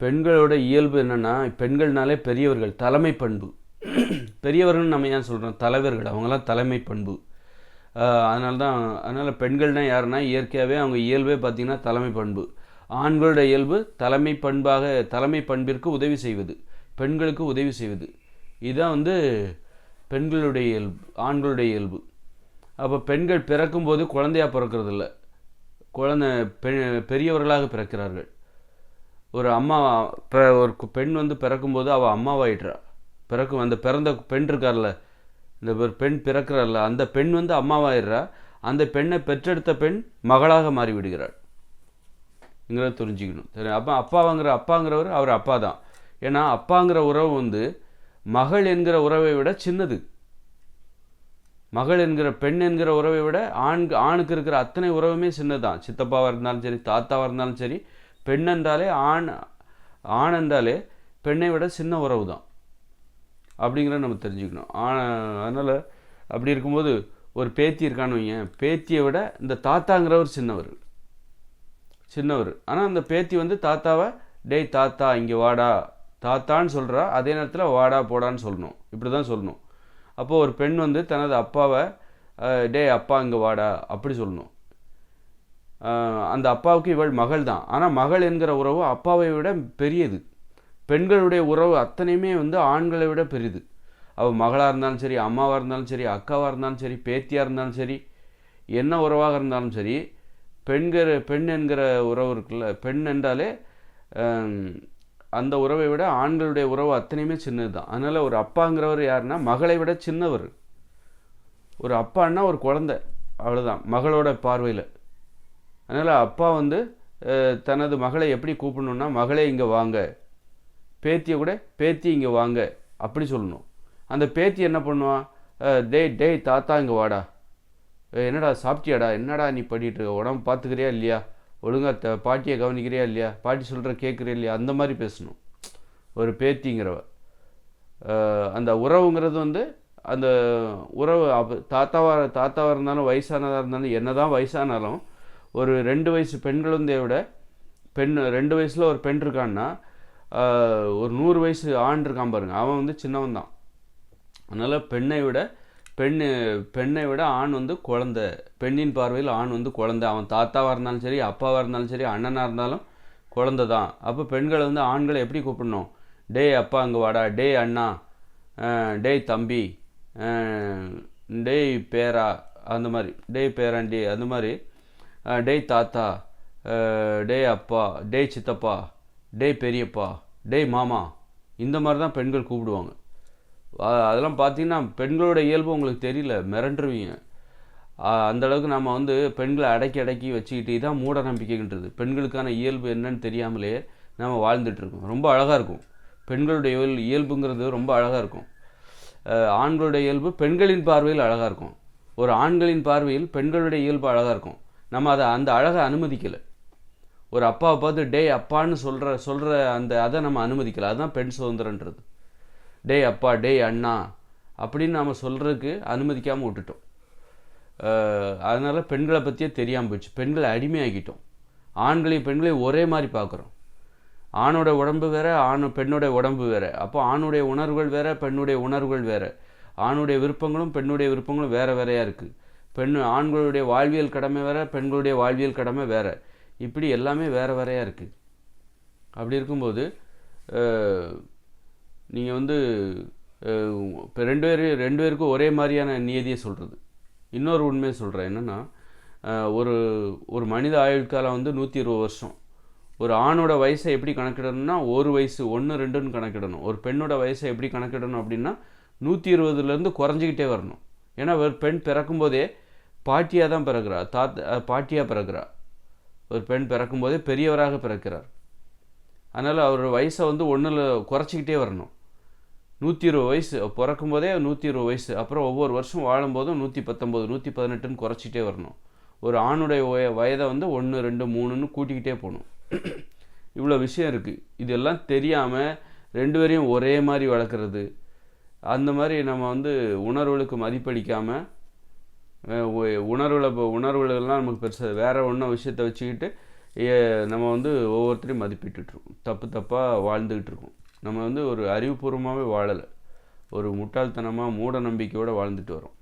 பெண்களோட இயல்பு என்னென்னா பெண்கள்னாலே பெரியவர்கள் தலைமை பண்பு. பெரியவர்கள் நம்ம ஏன் சொல்கிறோம் தலைவர்கள். அவங்களாம் தலைமை பண்பு. அதனால தான் அதனால் பெண்கள்னால் யாருன்னா இயற்கையாகவே அவங்க இயல்பே பார்த்திங்கன்னா தலைமை பண்பு. ஆண்களோட இயல்பு தலைமை பண்பாக தலைமை பண்பிற்கு உதவி செய்வது. பெண்களுக்கு உதவி செய்வது. இதுதான் வந்து பெண்களுடைய இயல்பு ஆண்களுடைய இயல்பு. அப்போ பெண்கள் பிறக்கும்போது குழந்தையாக பிறக்கிறதில்ல. குழந்தை பெ பெரியவர்களாக பிறக்கிறார்கள். ஒரு அம்மா இப்போ ஒரு பெண் வந்து பிறக்கும்போது அவள் அம்மாவாயிடுறா. பிறக்கும் அந்த பிறந்த பெண் இருக்கார்ல இந்த ஒரு பெண் பிறக்கிறார்ல அந்த பெண் வந்து அம்மாவாயிடுறா. அந்த பெண்ணை பெற்றெடுத்த பெண் மகளாக மாறி விடுகிறாள் தெரிஞ்சுக்கணும். சரி அப்போ அப்பாங்கிற அப்பாங்கிறவர் அவர் அப்பா தான் ஏன்னா அப்பாங்கிற உறவு வந்து மகள் என்கிற உறவை விட சின்னது. மகள் என்கிற பெண் என்கிற உறவை விட ஆண் ஆணுக்கு இருக்கிற அத்தனை உறவுமே சின்னதுதான். சித்தப்பாவாக இருந்தாலும் சரி தாத்தாவாக இருந்தாலும் சரி பெண் என்றாலே ஆண் ஆண் என்றாலே பெண்ணை விட சின்ன உறவு தான் அப்படிங்கிறத நம்ம தெரிஞ்சுக்கணும். ஆன அதனால் அப்படி இருக்கும்போது ஒரு பேத்தி இருக்கான்னு வைங்க பேத்தியை விட இந்த தாத்தாங்கிறவர் சின்னவர். சின்னவர். ஆனால் அந்த பேத்தி வந்து தாத்தாவை டேய் தாத்தா இங்கே வாடா. தாத்தான்னு சொல்கிறா அதே நேரத்தில் வாடா போடான்னு சொல்லணும். இப்படி தான் சொல்லணும். அப்போது ஒரு பெண் வந்து தனது அப்பாவை டே டேய் அப்பா இங்கே வாடா. அப்படி சொல்லணும். அந்த அப்பாவுக்கு இவள் மகள் தான். ஆனால் மகள் என்கிற உறவு அப்பாவை விட பெரியது. பெண்களுடைய உறவு அத்தனையுமே வந்து ஆண்களை விட பெரிது. அவள் மகளாக இருந்தாலும் சரி அம்மாவாக இருந்தாலும் சரி அக்காவாக இருந்தாலும் சரி பேத்தியாக இருந்தாலும் சரி என்ன உறவாக இருந்தாலும் சரி பெண்கிற பெண் என்கிற உறவு இருக்குல்ல பெண் என்றாலே அந்த உறவை விட ஆண்களுடைய உறவு அத்தனையுமே சின்னது தான். அதனால் ஒரு அப்பாங்கிறவர் யாருன்னா மகளை விட சின்னவர். ஒரு அப்பான்னா ஒரு குழந்தை. அவ்வளோதான் மகளோட பார்வையில். அதனால் அப்பா வந்து தனது மகளை எப்படி கூப்பிடணுன்னா மகளே இங்கே வாங்க. பேத்தியை கூட பேத்தி இங்கே வாங்க. அப்படி சொல்லணும். அந்த பேத்தி என்ன பண்ணுவான் டேய் டேய் தாத்தா இங்கே வாடா. என்னடா சாப்பிட்டியாடா? என்னடா நீ பண்ணிட்டு இருக்க? உடம்பு பார்த்துக்கிறியா இல்லையா? ஒழுங்காக த பாட்டியை கவனிக்கிறியா இல்லையா? பாட்டி சொல்கிற கேட்குறியா இல்லையா? அந்த மாதிரி பேசணும். ஒரு பேத்திங்கிறவ. அந்த உறவுங்கிறது வந்து அந்த உறவு அப்போ தாத்தாவாக தாத்தாவாக இருந்தாலும் வயசானதாக இருந்தாலும் என்னதான் வயசானாலும் ஒரு ரெண்டு வயசு பெண் குழந்தைய விட பெண் ரெண்டு வயசில் ஒரு பெண் இருக்கான்னா ஒரு நூறு வயசு ஆண் இருக்கான் பாருங்க. அவன் வந்து சின்னவன் தான். அதனால் பெண்ணை விட பெண் பெண்ணை விட ஆண் வந்து குழந்தை. பெண்ணின் பார்வையில் ஆண் வந்து குழந்தை. அவன் தாத்தாவாக இருந்தாலும் சரி அப்பாவாக இருந்தாலும் சரி அண்ணனாக இருந்தாலும் குழந்தை தான். அப்போ பெண்களை வந்து ஆண்களை எப்படி கூப்பிடணும்? டேய் அப்பா அங்கே வாடா டேய் அண்ணா டேய் தம்பி டேய் பேரா அந்த மாதிரி. டேய் பேராண்டி அந்த மாதிரி. டேய் தாத்தா டேய் அப்பா டேய் சித்தப்பா டேய் பெரியப்பா டேய் மாமா இந்த மாதிரி தான் பெண்கள் கூப்பிடுவாங்க. அதெல்லாம் பார்த்தீங்கன்னா பெண்களோட இயல்பு உங்களுக்கு தெரியல மிரண்டுருவீங்க. அந்தளவுக்கு அந்த அளவுக்கு நம்ம வந்து பெண்களை அடக்கி அடக்கி வச்சுக்கிட்டு தான் மூட நம்பிக்கைன்றது. பெண்களுக்கான இயல்பு என்னன்னு தெரியாமலே நம்ம வாழ்ந்துட்டுருக்கோம் ரொம்ப அழகாக இருக்கும். பெண்களுடைய இயல் இயல்புங்கிறது ரொம்ப அழகாக இருக்கும். ஆண்களுடைய இயல்பு பெண்களின் பார்வையில் அழகாக இருக்கும். ஒரு ஆண்களின் பார்வையில் பெண்களுடைய இயல்பு அழகாக இருக்கும். நம்ம அதை அந்த அழகை அனுமதிக்கலை. ஒரு அப்பாவை பார்த்து டேய் அப்பான்னு சொல்கிற சொல்கிற அந்த அதை நம்ம அனுமதிக்கலை. அதுதான் பெண் சுதந்திரன்றது. டேய் அப்பா டேய் அண்ணா அப்படின்னு நாம் சொல்கிறதுக்கு அனுமதிக்காமல் விட்டுட்டோம். அதனால் பெண்களை பற்றியே தெரியாமல் போச்சு பெண்களை அடிமையாகிட்டோம் ஆண்களையும் பெண்களையும் ஒரே மாதிரி பார்க்குறோம். ஆணோட உடம்பு வேற ஆண் பெண்ணோட உடம்பு வேற. அப்போ ஆணுடைய உணர்வுகள் வேற பெண்ணுடைய உணர்வுகள் வேற. ஆணுடைய விருப்பங்களும் பெண்ணுடைய விருப்பங்களும் வேற வேறையாக இருக்குது பெண் ஆண்களுடைய வாழ்வியல் கடமை வேறு பெண்களுடைய வாழ்வியல் கடமை வேறு. இப்படி எல்லாமே வேற வேறையாக இருக்குது அப்படி இருக்கும்போது நீங்கள் வந்து இப்போ ரெண்டு பேர் ரெண்டு பேருக்கும் ஒரே மாதிரியான நியதியை சொல்கிறது இன்னொரு உண்மையை சொல்கிறேன் என்னென்னா ஒரு ஒரு மனித ஆயுட்காலம் வந்து நூற்றி இருபது வருஷம். ஒரு ஆணோட வயசை எப்படி கணக்கிடணும்னா ஒரு வயசு ஒன்று ரெண்டுன்னு கணக்கிடணும். ஒரு பெண்ணோட வயசை எப்படி கணக்கிடணும் அப்படின்னா நூற்றி இருபதுலேருந்து குறைஞ்சிக்கிட்டே வரணும். ஏன்னா ஒரு பெண் பிறக்கும்போதே பாட்டியாக தான் பிறக்கிறார். தாத்தா பாட்டியாக பிறக்கிறா ஒரு பெண் பிறக்கும்போதே பெரியவராக பிறக்கிறார். அதனால் அவர் வயசை வந்து ஒன்றில் குறைச்சிக்கிட்டே வரணும். நூற்றி இருபது வயசு. பிறக்கும் போதே நூற்றி இருபது வயசு. அப்புறம் ஒவ்வொரு வருஷம் வாழும்போதும் நூற்றி பத்தொம்போது நூற்றி பதினெட்டுன்னு குறைச்சிக்கிட்டே வரணும். ஒரு ஆணுடைய வய வயதை வந்து ஒன்று ரெண்டு மூணுன்னு கூட்டிக்கிட்டே போகணும். இவ்வளோ விஷயம் இருக்குது இதெல்லாம் தெரியாமல் ரெண்டு பேரையும் ஒரே மாதிரி வளர்க்குறது. அந்த மாதிரி நம்ம வந்து உணர்வுகளுக்கு மதிப்பளிக்காமல் உணர்வில் இப்போ உணர்வுகளெல்லாம் நமக்கு பெருசாக வேறு ஒன்றும் விஷயத்தை வச்சுக்கிட்டு நம்ம வந்து ஒவ்வொருத்தரையும் மதிப்பிட்டுருக்கோம் தப்பு தப்பாக வாழ்ந்துக்கிட்டு இருக்கோம் நம்ம வந்து ஒரு அறிவுபூர்வமாகவே வாழலை. ஒரு முட்டாள்தனமாக மூட நம்பிக்கையோடு வாழ்ந்துட்டு வரோம்